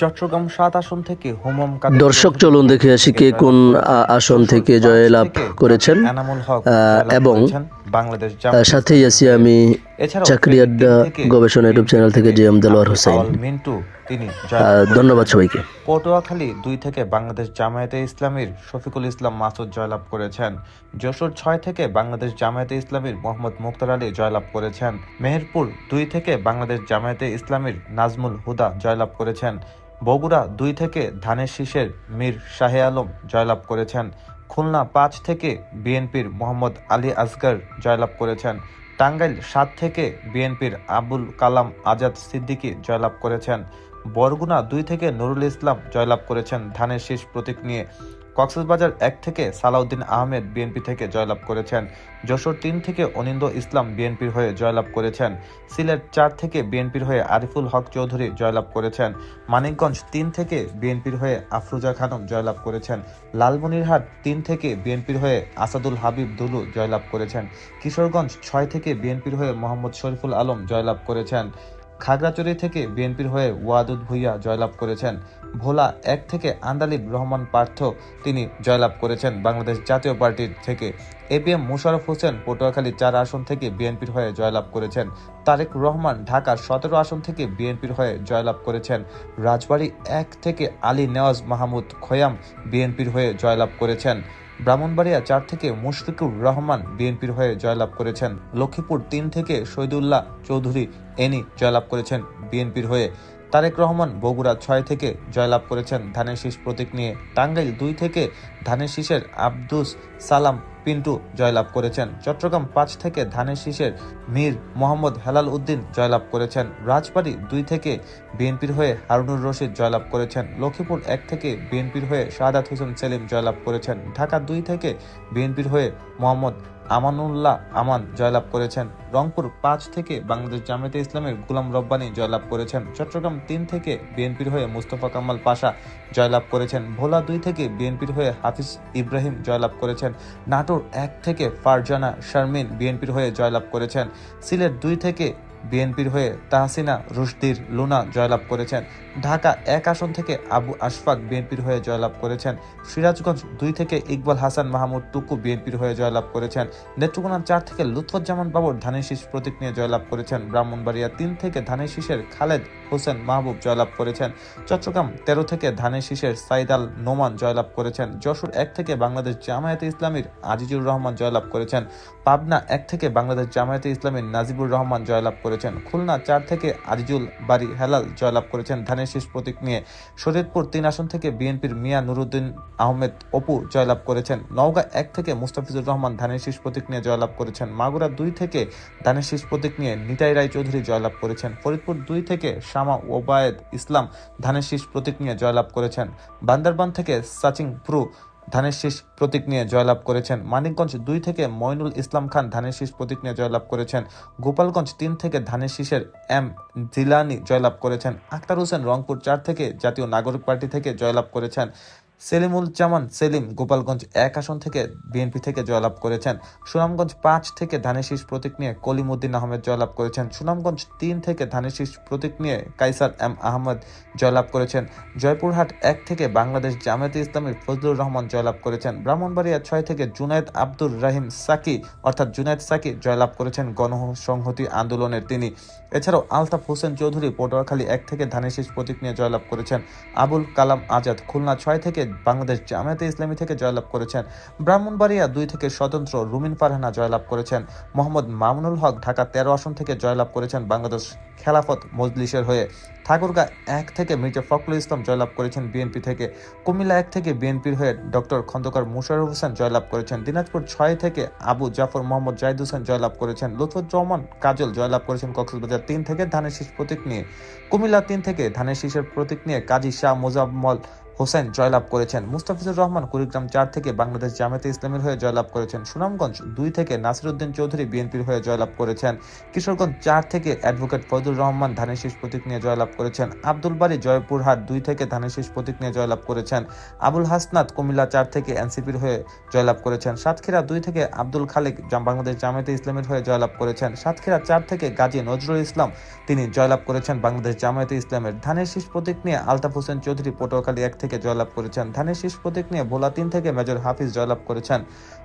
চট্টগ্রাম সাত আসন থেকে হুমম দর্শক চলুন দেখে আসি কে কোন আসন থেকে জয়লাভ করেছেন। এবং বাংলাদেশ সাথেই আছি আমি চাকরি আড্ডা গবেষণা ইউটিউব চ্যানেল থেকে জি এম দেলোয়ার হোসেন। মিন্টু তিনি ধন্যবাদ সবাইকে। পটুয়াখালী দুই থেকে বাংলাদেশ জামায়াতে ইসলামীর শফিকুল ইসলাম মাসুদ জয়লাভ করেছেন। যশোর ছয় থেকে বাংলাদেশ জামায়াতে ইসলামীর মোহাম্মদ মুক্তার আলী জয়লাভ করেছেন। মেহেরপুর দুই থেকে বাংলাদেশ জামায়াতে ইসলামীর নাজমুল হুদা জয়লাভ করেছেন। বগুড়া দুই থেকে ধানের শীষের মীর শাহে আলম জয়লাভ করেছেন। খুলনা পাঁচ থেকে বিএনপির মোহাম্মদ আলী আসগর জয়লাভ করেছেন। টাঙ্গাইল সাত থেকে বিএনপির আবুল কালাম আজাদ সিদ্দিকী জয়লাভ করেছেন। বরগুনা দুই থেকে নুরুল ইসলাম জয়লাভ করেছেন ধানের শীষ প্রতীক নিয়ে। কক্সবাজার এক থেকে সালাউদ্দিন আহমেদ বিএনপি থেকে জয়লাভ করেছেন। যশোর তিন থেকে অনিন্দ ইসলাম বিএনপির হয়ে জয়লাভ করেছেন। সিলেট চার থেকে বিএনপির হয়ে আরিফুল হক চৌধুরী জয়লাভ করেছেন। মানিকগঞ্জ তিন থেকে বিএনপির হয়ে আফরুজা খানম জয়লাভ করেছেন। লালমনিরহাট তিন থেকে বিএনপির হয়ে আসাদুল হাবিব দুলু জয়লাভ করেছেন। কিশোরগঞ্জ ছয় থেকে বিএনপির হয়ে মোহাম্মদ শরীফুল আলম জয়লাভ করেছেন। খাগড়াচড়ি থেকে বিএনপির হয়ে ওয়াদুদ ভুইয়া জয়লাভ করেছেন। ভোলা এক থেকে আন্দালিব রহমান পার্থ তিনি জয়লাভ করেছেন বাংলাদেশ জাতীয় পার্টির থেকে। এবিএম মুশারফ হোসেন পটুয়াখালী চার আসন থেকে বিএনপির হয়ে জয়লাভ করেছেন। তারেক রহমান ঢাকার সতেরো আসন থেকে বিএনপির হয়ে জয়লাভ করেছেন। রাজবাড়ী এক থেকে আলী নেওয়াজ মাহমুদ খয়াম বিএনপির হয়ে জয়লাভ করেছেন। ব্রাহ্মণবাড়িয়া চার থেকে মুশফিকুর রহমান বিএনপির হয়ে জয়লাভ করেছেন। লক্ষ্মীপুর তিন থেকে শহীদুল্লাহ চৌধুরী এনি জয়লাভ করেছেন বিএনপির হয়ে। তারেক রহমান বগুড়া ছয় থেকে জয়লাভ করেছেন ধানের শীষ প্রতীক নিয়ে। টাঙ্গাইল দুই থেকে ধানের শীষের আব্দুস সালাম পিন্টু জয়লাভ করেছেন। চট্টগ্রাম পাঁচ থেকে ধানের শীষের মীর মোহাম্মদ হেলাল উদ্দিন জয়লাভ করেছেন। রাজবাড়ি দুই থেকে বিএনপির হয়ে হারুনুর রশিদ জয়লাভ করেছেন। লক্ষ্মীপুর এক থেকে বিএনপির হয়ে শাহাদাত হোসেন সেলিম জয়লাভ করেছেন। ঢাকা দুই থেকে বিএনপির হয়ে মোহাম্মদ আমানুল্লাহ আমান জয়লাভ করেছেন। রংপুর পাঁচ থেকে বাংলাদেশ জামায়াতে ইসলামের গুলাম রব্বানি জয়লাভ করেছেন। চট্টগ্রাম তিন থেকে বিএনপির হয়ে মুস্তফা কামাল পাশা জয়লাভ করেছেন। ভোলা দুই থেকে বিএনপির হয়ে হাফিজ ইব্রাহিম জয়লাভ করেছেন। নাটোর এক থেকে ফারজানা শারমিন বিএনপির হয়ে জয়লাভ করেছেন। সিলেট দুই থেকে বিএনপির হয়ে তাহসিনা, রুশদির, লুনা জয়লাভ করেছেন। ঢাকা এক আসন থেকে আবু আশফাক বিএনপির হয়ে জয়লাভ করেছেন। সিরাজগঞ্জ দুই থেকে ইকবাল হাসান মাহমুদ টুকু বিএনপির হয়ে জয়লাভ করেছেন। নেত্রকোনা চার থেকে লুৎফুজ্জামান বাবুর ধানের শীষ প্রতীক নিয়ে জয়লাভ করেছেন। ব্রাহ্মণবাড়িয়া তিন থেকে ধানের শীষের খালেদ হোসেন মাহবুব জয়লাভ করেছেন। চট্টগ্রাম তেরো থেকে ধানের শীষের সাইদ আল নোমান জয়লাভ করেছেন। যশোর এক থেকে বাংলাদেশ জামায়াতে ইসলামীর আজিজুর রহমান জয়লাভ করেছেন। পাবনা এক থেকে বাংলাদেশ জামায়াতে ইসলামীর নাজিবুর রহমান জয়লাভ করেছেন। খুলনা চার থেকে আজিজুল বাড়ি হেলাল জয়লাভ করেছেন। ধানের শীষ প্রতীক নিয়ে শরীয়তপুর তিন আসন থেকে বিএনপির মিয়া নুরুদ্দিন আহমেদ অপু জয়লাভ করেছেন। নওগাঁ এক থেকে মুস্তাফিজুর রহমান ধানের শীষ প্রতীক নিয়ে জয়লাভ করেছেন। মাগুরা দুই থেকে ধানের শীষ প্রতীক নিয়ে নিতাই রায় চৌধুরী জয়লাভ করেছেন। ফরিদপুর দুই থেকে শামা ওবায়েদ ইসলাম ধানের শীষ প্রতীক নিয়ে জয়লাভ করেছেন। বান্দরবান থেকে সাচিং প্রু ধানের শীষ প্রতীক নিয়ে জয়লাভ করেছেন মানিকগঞ্জ দুই থেকে মইনুল ইসলাম খান ধানের শীষ প্রতীক নিয়ে জয়লাভ করেছেন। গোপালগঞ্জ তিন থেকে ধানের শীষের এম জিলানি জয়লাভ করেছেন। আক্তার হোসেন রংপুর চার থেকে জাতীয় নাগরিক পার্টি থেকে জয়লাভ করেছেন। সেলিমুল জামান সেলিম গোপালগঞ্জ এক আসন থেকে বিএনপি থেকে জয়লাভ করেছেন। সুনামগঞ্জ পাঁচ থেকে ধানের শীষ প্রতীক নিয়ে কলিমুদ্দিন আহমেদ জয়লাভ করেছেন। সুনামগঞ্জ তিন থেকে ধানের শীষ প্রতীক নিয়ে কাইসার এম আহমদ জয়লাভ করেছেন। জয়পুরহাট এক থেকে বাংলাদেশ জামায়াতে ইসলামের ফজলুর রহমান জয়লাভ করেছেন। ব্রাহ্মণবাড়িয়া ছয় থেকে জুনায়েদ আব্দুর রাহিম সাকি, অর্থাৎ জুনায়েদ সাকি জয়লাভ করেছেন গণসংহতি আন্দোলনের তিনি। এছাড়াও আলতাফ হোসেন চৌধুরী পটুয়াখালী এক থেকে ধানের শীষ প্রতীক নিয়ে জয়লাভ করেছেন। আবুল কালাম আজাদ খুলনা ছয় থেকে বাংলাদেশ জামায়াতে ইসলামী থেকে জয়লাভ করেছেন। ব্রাহ্মণবাড়িয়া দুই থেকে স্বতন্ত্র রুমিন ফারহানা জয়লাভ করেছেন। মোহাম্মদ মামুনুল হক ঢাকা তেরো আসন থেকে জয়লাভ করেছেন বাংলাদেশ খেলাফত মজলিসের হয়ে। ঠাকুরগাঁ এক থেকে মির্জা ফখরুল ইসলাম জয়লাভ করেছেন বিএনপি থেকে। কুমিল্লা এক থেকে বিএনপির হয়ে ডক্টর খন্দকার মুশারফ হোসেন জয়লাভ করেছেন। দিনাজপুর ছয় থেকে আবু জাফর মোহাম্মদ জাহিদ হোসেন জয়লাভ করেছেন। লুৎফুজ্জামান কাজল জয়লাভ করেছেন কক্সবাজার তিন থেকে ধানের শীষ প্রতীক নিয়ে। কুমিল্লা তিন থেকে ধানের শীষের প্রতীক নিয়ে কাজী শাহ মোজাম্মল হোসেন জয়লাভ করেছেন। মুস্তাফিজুর রহমান কুড়িগ্রাম চার থেকে বাংলাদেশ জামায়াতে ইসলামের হয়ে জয়লাভ করেছেন। সুনামগঞ্জ দুই থেকে নাসিরউদ্দিন চৌধুরী বিএনপির হয়ে জয়লাভ করেছেন। কিশোরগঞ্জ চার থেকে অ্যাডভোকেট ফজলুর রহমান ধানের শীষ প্রতীক নিয়ে জয়লাভ করেছেন। আব্দুল বাড়ি জয়পুরহাট দুই থেকে ধানের শীষ প্রতীক নিয়ে জয়লাভ করেছেন। আবুল হাসনাত কুমিল্লা চার থেকে এনসিপির হয়ে জয়লাভ করেছেন। সাতক্ষীরা দুই থেকে আব্দুল খালেক বাংলাদেশ জামায়াতে ইসলামের হয়ে জয়লাভ করেছেন। সাতক্ষীরা চার থেকে গাজী নজরুল ইসলাম তিনি জয়লাভ করেছেন বাংলাদেশ জামায়াতে ইসলামের ধানের শীষ প্রতীক নিয়ে। আলতাফ হোসেন চৌধুরী পটুয়াখালী এক থেকে জয়লাভ করেছেন। ধানের শীষ প্রতীক নিয়ে ভোলা তিন থেকে মেজর হাফিজ জয়লাভ করেছেন।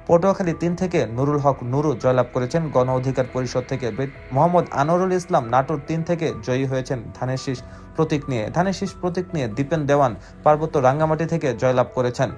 পটুয়াখালী তিন থেকে নুরুল হক নুরু জয়লাভ করেছেন। গণ অধিকার পরিষদ থেকে মোহাম্মদ আনোয়ারুল ইসলাম নাটোর তিন থেকে জয়ী হয়েছেন ধানের শীষ প্রতীক নিয়ে। ধানের শীষ প্রতীক নিয়ে দীপেন দেওয়ান পার্বত্য রাঙ্গামাটি থেকে জয়লাভ করেছেন।